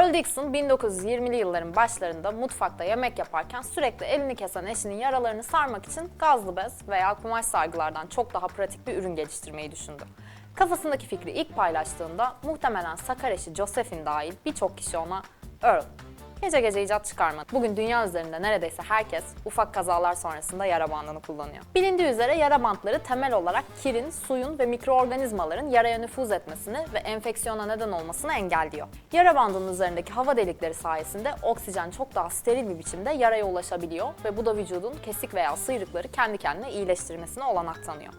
Earl Dixon 1920'li yılların başlarında mutfakta yemek yaparken sürekli elini kesen eşinin yaralarını sarmak için gazlı bez veya kumaş sargılardan çok daha pratik bir ürün geliştirmeyi düşündü. Kafasındaki fikri ilk paylaştığında muhtemelen sakar eşi Josephine dahil birçok kişi ona Earl, Gece gece icat çıkarmadı. Bugün dünya üzerinde neredeyse herkes ufak kazalar sonrasında yara bandını kullanıyor. Bilindiği üzere yara bantları temel olarak kirin, suyun ve mikroorganizmaların yaraya nüfuz etmesini ve enfeksiyona neden olmasını engelliyor. Yara bandının üzerindeki hava delikleri sayesinde oksijen çok daha steril bir biçimde yaraya ulaşabiliyor ve bu da vücudun kesik veya sıyrıkları kendi kendine iyileştirmesine olanak tanıyor.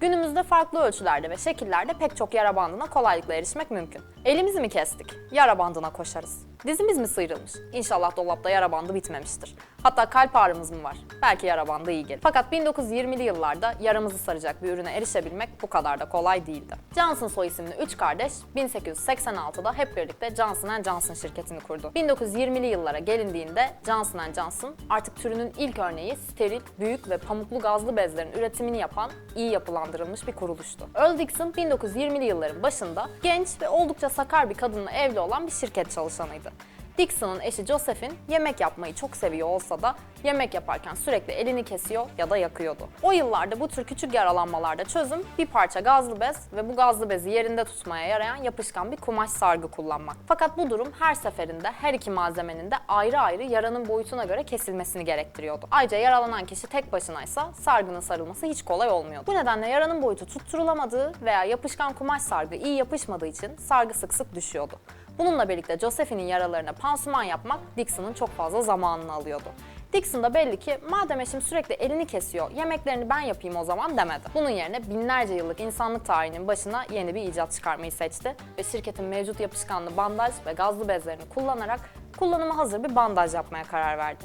Günümüzde farklı ölçülerde ve şekillerde pek çok yara bandına kolaylıkla erişmek mümkün. Elimizi mi kestik? Yara bandına koşarız. Dizimiz mi sıyrılmış? İnşallah dolapta yara bandı bitmemiştir. Hatta kalp ağrımız mı var? Belki yara bandı iyi gelir. Fakat 1920'li yıllarda yaramızı saracak bir ürüne erişebilmek bu kadar da kolay değildi. Johnson soy isimli üç kardeş 1886'da hep birlikte Johnson Johnson şirketini kurdu. 1920'li yıllara gelindiğinde Johnson Johnson artık türünün ilk örneği steril, büyük ve pamuklu gazlı bezlerin üretimini yapan iyi yapılandırılmış bir kuruluştu. Earl Dixon 1920'li yılların başında genç ve oldukça sakar bir kadınla evli olan bir şirket çalışanıydı. Dixon'ın eşi Josephine yemek yapmayı çok seviyor olsa da yemek yaparken sürekli elini kesiyor ya da yakıyordu. O yıllarda bu tür küçük yaralanmalarda çözüm bir parça gazlı bez ve bu gazlı bezi yerinde tutmaya yarayan yapışkan bir kumaş sargı kullanmak. Fakat bu durum her seferinde her iki malzemenin de ayrı ayrı yaranın boyutuna göre kesilmesini gerektiriyordu. Ayrıca yaralanan kişi tek başınaysa sargının sarılması hiç kolay olmuyordu. Bu nedenle yaranın boyutu tutturulamadığı veya yapışkan kumaş sargı iyi yapışmadığı için sargı sık sık düşüyordu. Bununla birlikte Josephine'in yaralarına pansuman yapmak Dixon'ın çok fazla zamanını alıyordu. Dixon da belli ki madem eşim sürekli elini kesiyor, yemeklerini ben yapayım o zaman demedi. Bunun yerine binlerce yıllık insanlık tarihinin başına yeni bir icat çıkarmayı seçti ve şirketin mevcut yapışkanlı bandaj ve gazlı bezlerini kullanarak kullanıma hazır bir bandaj yapmaya karar verdi.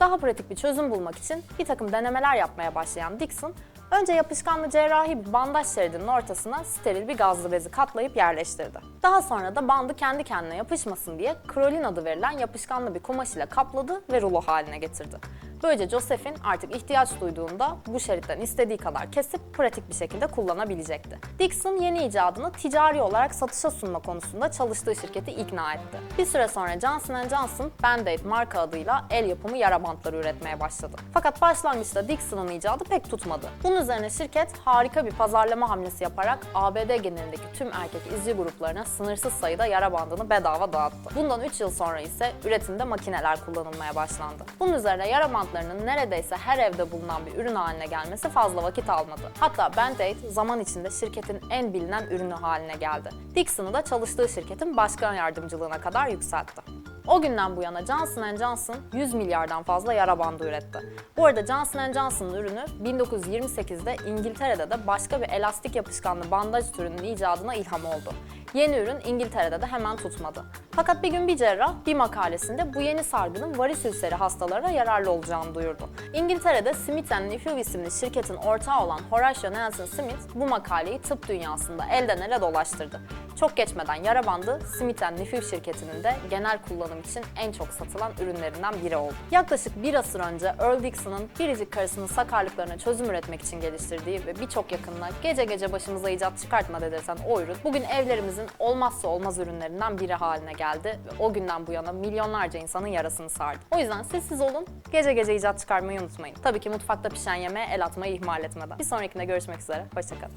Daha pratik bir çözüm bulmak için bir takım denemeler yapmaya başlayan Dixon, Önce yapışkanlı cerrahi bir bandaj şeridinin ortasına steril bir gazlı bezi katlayıp yerleştirdi. Daha sonra da bandı kendi kendine yapışmasın diye krolin adı verilen yapışkanlı bir kumaş ile kapladı ve rulo haline getirdi. Böylece Josephine artık ihtiyaç duyduğunda bu şeritten istediği kadar kesip pratik bir şekilde kullanabilecekti. Dixon yeni icadını ticari olarak satışa sunma konusunda çalıştığı şirketi ikna etti. Bir süre sonra Johnson Johnson Band-Aid marka adıyla el yapımı yara bantları üretmeye başladı. Fakat başlangıçta Dixon'ın icadı pek tutmadı. Bunun üzerine şirket harika bir pazarlama hamlesi yaparak ABD genelindeki tüm erkek izci gruplarına sınırsız sayıda yara bandını bedava dağıttı. Bundan 3 yıl sonra ise üretimde makineler kullanılmaya başlandı. Bunun üzerine yara bantlarının neredeyse her evde bulunan bir ürün haline gelmesi fazla vakit almadı. Hatta Band-Aid zaman içinde şirketin en bilinen ürünü haline geldi. Dixon'ı da çalıştığı şirketin başkan yardımcılığına kadar yükseltti. O günden bu yana Johnson Johnson 100 milyardan fazla yara bandı üretti. Bu arada Johnson Johnson'ın ürünü 1928'de İngiltere'de de başka bir elastik yapışkanlı bandaj türünün icadına ilham oldu. Yeni ürün İngiltere'de de hemen tutmadı. Fakat bir gün bir cerrah bir makalesinde bu yeni sargının varis ülseri hastalara yararlı olacağını duyurdu. İngiltere'de Smith Nephew isimli şirketin ortağı olan Horatio Nelson Smith bu makaleyi tıp dünyasında elden ele dolaştırdı. Çok geçmeden yara bandı Smith Nephew şirketinin de genel kullanım için en çok satılan ürünlerinden biri oldu. Yaklaşık bir asır önce Earl Dixon'ın biricik karısının sakarlıklarına çözüm üretmek için geliştirdiği ve birçok yakınına gece gece başımıza icat çıkartma dedirten o ürün bugün evlerimizin olmazsa olmaz ürünlerinden biri haline geldi ve o günden bu yana milyonlarca insanın yarasını sardı. O yüzden sessiz olun, gece gece icat çıkarmayı unutmayın. Tabii ki mutfakta pişen yemeğe el atmayı ihmal etmeden. Bir sonrakinde görüşmek üzere, hoşçakalın.